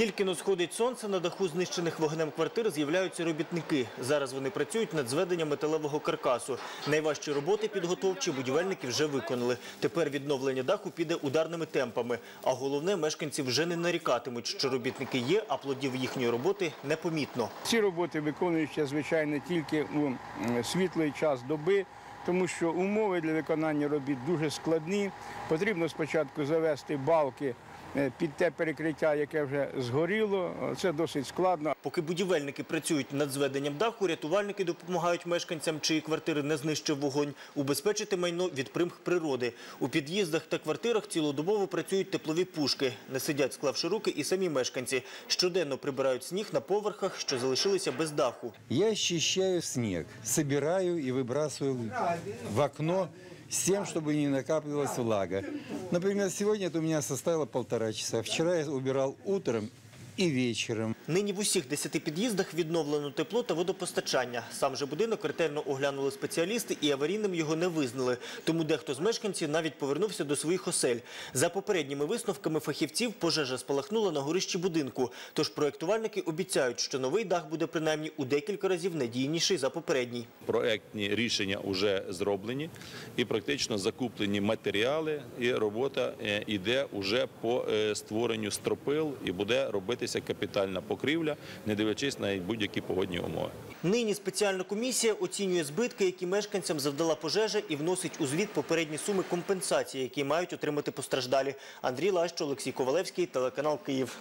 Тільки но сходить сонце, на даху знищених вогнем квартир з'являються робітники. Зараз вони працюють над зведенням металевого каркасу. Найважчі роботи підготовчі будівельники вже виконали. Тепер відновлення даху піде ударними темпами. А головне, мешканці вже не нарікатимуть, що робітники є, а плодів їхньої роботи непомітно. Ці роботи виконуються, звичайно, тільки у світлий час доби, тому що умови для виконання робіт дуже складні. Потрібно спочатку завести балки під те перекриття, яке вже згоріло. Це досить складно. Поки будівельники працюють над зведенням даху, рятувальники допомагають мешканцям, чиї квартири не знищив вогонь, убезпечити майно від примх природи. У під'їздах та квартирах цілодобово працюють теплові пушки. Не сидять, склавши руки, і самі мешканці. Щоденно прибирають сніг на поверхах, що залишилися без даху. Я очищаю снег, собираю и выбрасываю в окно с тем, чтобы не накапливалась влага. Например, сегодня это у меня составило полтора часа. Вчера я убирал утром и вечером. Нині в усіх десяти під'їздах відновлено тепло та водопостачання. Сам же будинок ретельно оглянули спеціалісти і аварійним його не визнали. Тому дехто з мешканців навіть повернувся до своїх осель. За попередніми висновками фахівців, пожежа спалахнула на горищі будинку. Тож проєктувальники обіцяють, що новий дах буде принаймні у декілька разів надійніший за попередній. Проектні рішення вже зроблені і практично закуплені матеріали, і робота е, йде вже по е, створенню стропил і буде робитися капітальна покрівля, не дивлячись на будь-які погодні умови. Нині спеціальна комісія оцінює збитки, які мешканцям завдала пожежа і вносить у звіт попередні суми компенсації, які мають отримати постраждалі. Андрій Лащо, Олексій Ковалевський, телеканал Київ.